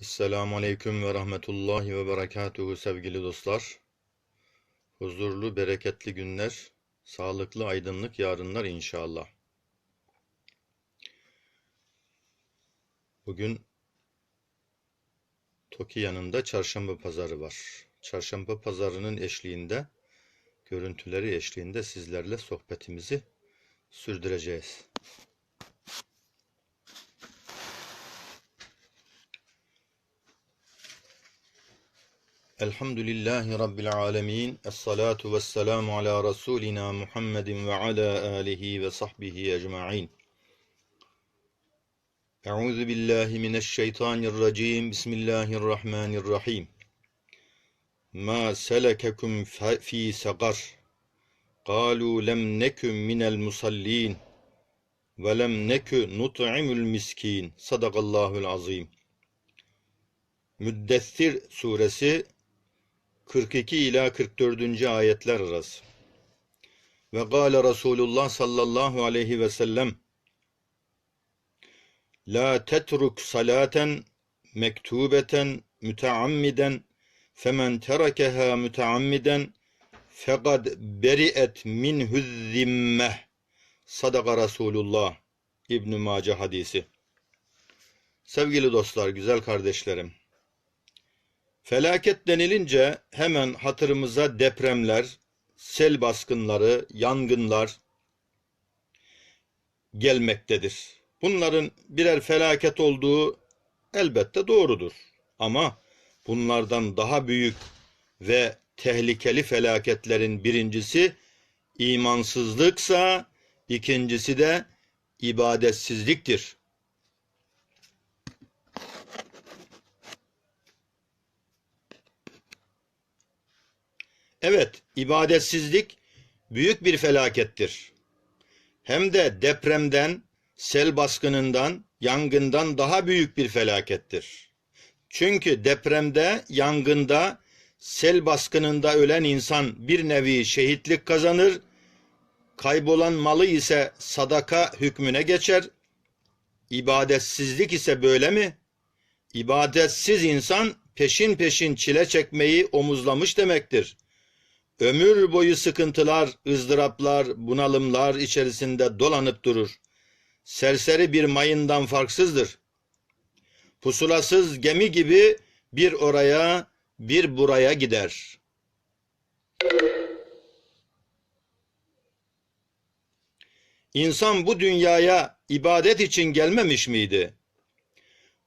Esselamu Aleyküm ve Rahmetullahi ve Berekatuhu sevgili dostlar. Huzurlu, bereketli günler, sağlıklı, aydınlık yarınlar inşallah. Bugün Toki yanında çarşamba pazarı var. Çarşamba pazarının eşliğinde, görüntüleri eşliğinde sizlerle sohbetimizi sürdüreceğiz. Elhamdülillahi Rabbil alemin. Esselatu vesselamu ala Resulina Muhammedin ve ala alihi ve sahbihi ecma'in. Euzu billahi mineşşeytanirracim. Bismillahirrahmanirrahim. Ma selekekum fi sagar? Kalu lem neküm minel musallin ve lem nekü nut'imul miskin. Sadakallahul azim. Müddessir suresi 42 ila 44. ayetler arası. Ve gâle Resulullah sallallahu aleyhi ve sellem La tetruk salaten mektubeten müteammiden femen terakeha müteammiden fekad beri'et minhu zimmeh Sadaka Resulullah İbn Mace hadisi. Sevgili dostlar, güzel kardeşlerim. Felaket denilince hemen hatırımıza depremler, sel baskınları, yangınlar gelmektedir. Bunların birer felaket olduğu elbette doğrudur. Ama bunlardan daha büyük ve tehlikeli felaketlerin birincisi imansızlıksa, ikincisi de ibadetsizliktir. Evet, ibadetsizlik büyük bir felakettir. Hem de depremden, sel baskınından, yangından daha büyük bir felakettir. Çünkü depremde, yangında, sel baskınında ölen insan bir nevi şehitlik kazanır, kaybolan malı ise sadaka hükmüne geçer. İbadetsizlik ise böyle mi? İbadetsiz insan peşin peşin çile çekmeyi omuzlamış demektir ömür boyu sıkıntılar, ızdıraplar, bunalımlar içerisinde dolanıp durur. Serseri bir mayından farksızdır. Pusulasız gemi gibi bir oraya, bir buraya gider. İnsan bu dünyaya ibadet için gelmemiş miydi?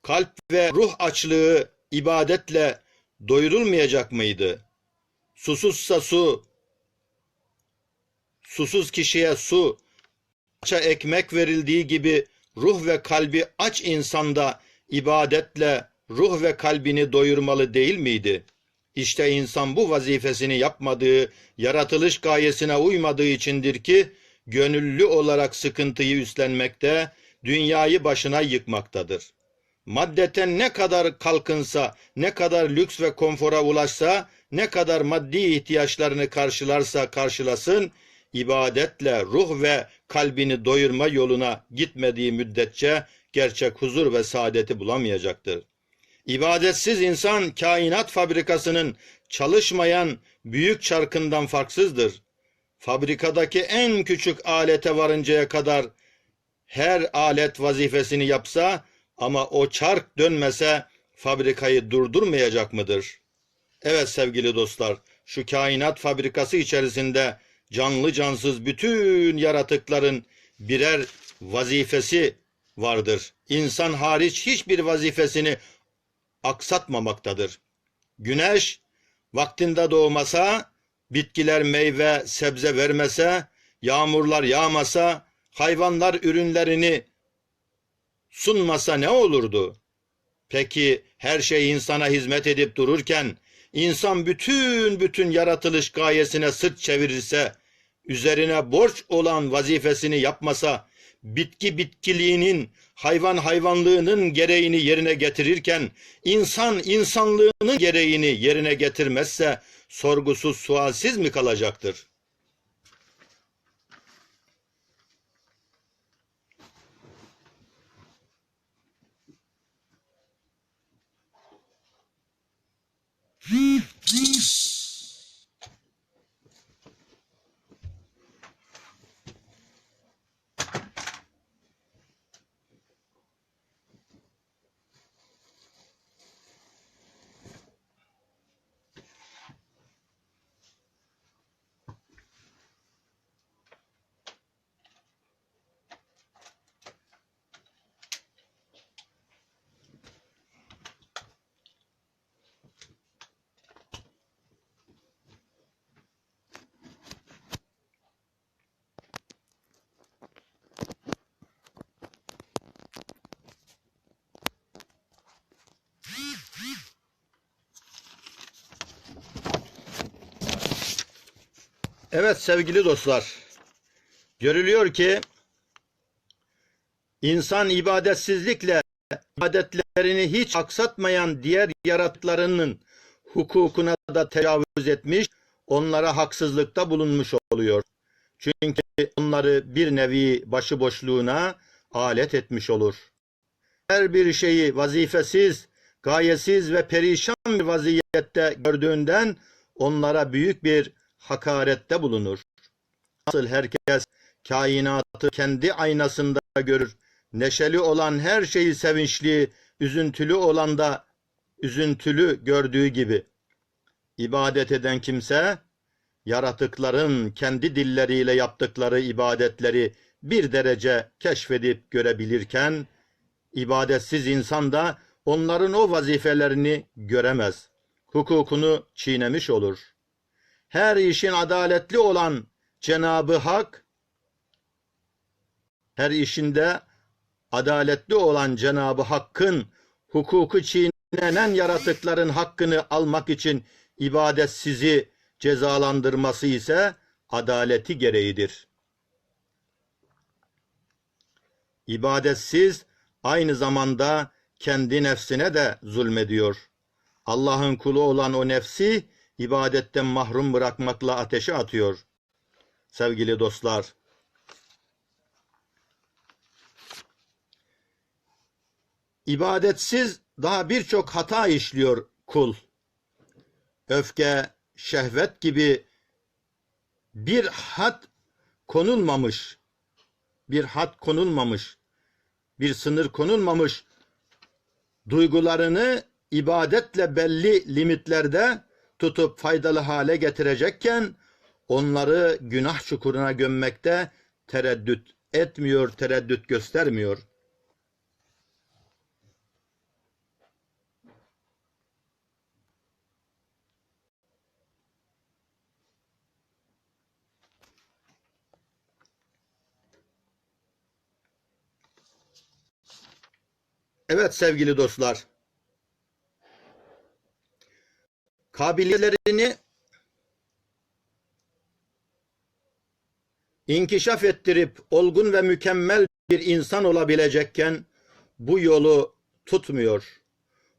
Kalp ve ruh açlığı ibadetle doyurulmayacak mıydı?'' Susuzsa su, susuz kişiye su, aça ekmek verildiği gibi ruh ve kalbi aç insanda ibadetle ruh ve kalbini doyurmalı değil miydi? İşte insan bu vazifesini yapmadığı, yaratılış gayesine uymadığı içindir ki, gönüllü olarak sıkıntıyı üstlenmekte, dünyayı başına yıkmaktadır. Maddeten ne kadar kalkınsa, ne kadar lüks ve konfora ulaşsa, ne kadar maddi ihtiyaçlarını karşılarsa karşılasın, ibadetle ruh ve kalbini doyurma yoluna gitmediği müddetçe gerçek huzur ve saadeti bulamayacaktır. İbadetsiz insan kainat fabrikasının çalışmayan büyük çarkından farksızdır. Fabrikadaki en küçük alete varıncaya kadar her alet vazifesini yapsa ama o çark dönmese fabrikayı durdurmayacak mıdır? Evet sevgili dostlar, şu kainat fabrikası içerisinde canlı cansız bütün yaratıkların birer vazifesi vardır. İnsan hariç hiçbir vazifesini aksatmamaktadır. Güneş vaktinde doğmasa, bitkiler meyve, sebze vermese, yağmurlar yağmasa, hayvanlar ürünlerini sunmasa ne olurdu? Peki her şey insana hizmet edip dururken İnsan bütün bütün yaratılış gayesine sırt çevirirse, üzerine borç olan vazifesini yapmasa, bitki bitkiliğinin, hayvan hayvanlığının gereğini yerine getirirken, insan insanlığının gereğini yerine getirmezse, sorgusuz sualsiz mi kalacaktır? Evet sevgili dostlar. Görülüyor ki insan ibadetsizlikle ibadetlerini hiç aksatmayan diğer yaratıklarının hukukuna da tecavüz etmiş, onlara haksızlıkta bulunmuş oluyor. Çünkü onları bir nevi başıboşluğuna alet etmiş olur. Her bir şeyi vazifesiz, gayesiz ve perişan bir vaziyette gördüğünden onlara büyük bir hakarette bulunur. Nasıl herkes kainatı kendi aynasında görür, neşeli olan her şeyi sevinçli, üzüntülü olan da üzüntülü gördüğü gibi. İbadet eden kimse, yaratıkların kendi dilleriyle yaptıkları ibadetleri bir derece keşfedip görebilirken, ibadetsiz insan da onların o vazifelerini göremez. Hukukunu çiğnemiş olur. Her işin adaletli olan Cenabı Hak, her işinde adaletli olan Cenabı Hakk'ın hukuku çiğnenen yaratıkların hakkını almak için ibadetsizi cezalandırması ise adaleti gereğidir. İbadetsiz aynı zamanda kendi nefsine de zulmediyor. Allah'ın kulu olan o nefsi ibadetten mahrum bırakmakla ateşe atıyor. Sevgili dostlar, ibadetsiz daha birçok hata işliyor kul. Öfke, şehvet gibi bir had konulmamış, bir had konulmamış, bir sınır konulmamış duygularını ibadetle belli limitlerde tutup faydalı hale getirecekken onları günah çukuruna gömmekte tereddüt etmiyor, tereddüt göstermiyor. Evet sevgili dostlar. Kabiliyetlerini inkişaf ettirip olgun ve mükemmel bir insan olabilecekken bu yolu tutmuyor.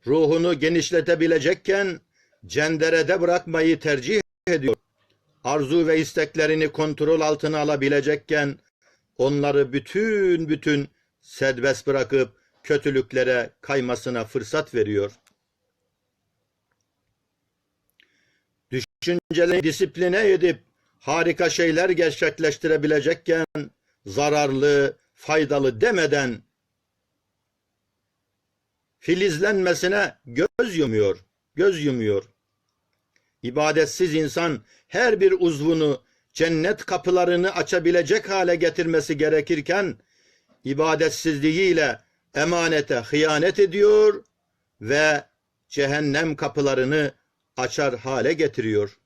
Ruhunu genişletebilecekken cenderede bırakmayı tercih ediyor. Arzu ve isteklerini kontrol altına alabilecekken onları bütün bütün serbest bırakıp kötülüklere kaymasına fırsat veriyor. Düşüncelerini disipline edip harika şeyler gerçekleştirebilecekken zararlı, faydalı demeden filizlenmesine göz yumuyor, göz yumuyor. İbadetsiz insan her bir uzvunu cennet kapılarını açabilecek hale getirmesi gerekirken ibadetsizliğiyle emanete hıyanet ediyor ve cehennem kapılarını açar hale getiriyor.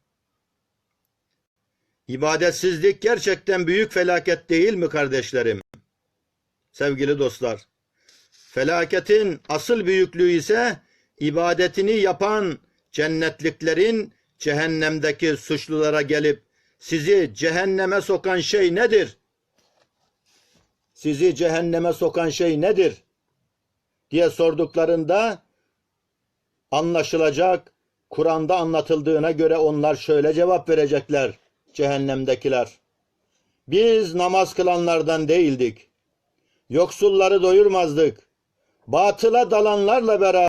İbadetsizlik gerçekten büyük felaket değil mi kardeşlerim? Sevgili dostlar, felaketin asıl büyüklüğü ise ibadetini yapan cennetliklerin cehennemdeki suçlulara gelip sizi cehenneme sokan şey nedir? Sizi cehenneme sokan şey nedir? diye sorduklarında anlaşılacak Kur'an'da anlatıldığına göre onlar şöyle cevap verecekler cehennemdekiler. Biz namaz kılanlardan değildik. Yoksulları doyurmazdık. Batıla dalanlarla beraber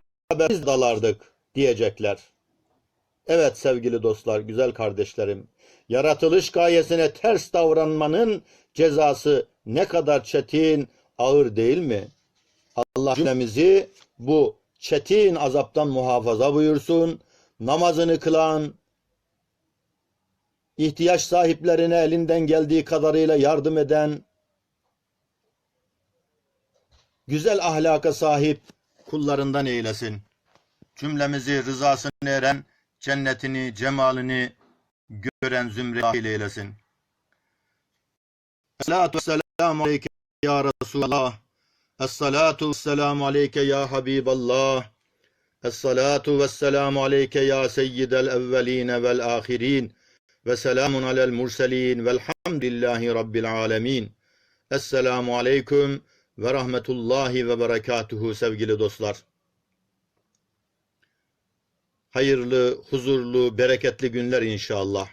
biz dalardık diyecekler. Evet sevgili dostlar, güzel kardeşlerim. Yaratılış gayesine ters davranmanın cezası ne kadar çetin, ağır değil mi? Allah cümlemizi bu çetin azaptan muhafaza buyursun. Namazını kılan, ihtiyaç sahiplerine elinden geldiği kadarıyla yardım eden, güzel ahlaka sahip kullarından eylesin. Cümlemizi rızasını eren, cennetini, cemalini gören zümre dahil eylesin. Esselatu vesselamu aleyke ya Resulallah. Esselatu vesselamu aleyke ya Habiballah. Esselatu vesselamu aleyke ya seyyidel evveline vel ahirin. ve selamun alel murselin velhamdülillahi rabbil alemin. Esselamu aleyküm ve rahmetullahi ve berekatuhu sevgili dostlar. Hayırlı, huzurlu, bereketli günler inşallah.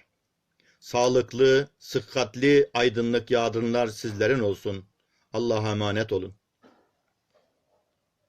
Sağlıklı, sıhhatli, aydınlık yardımlar sizlerin olsun. Allah'a emanet olun.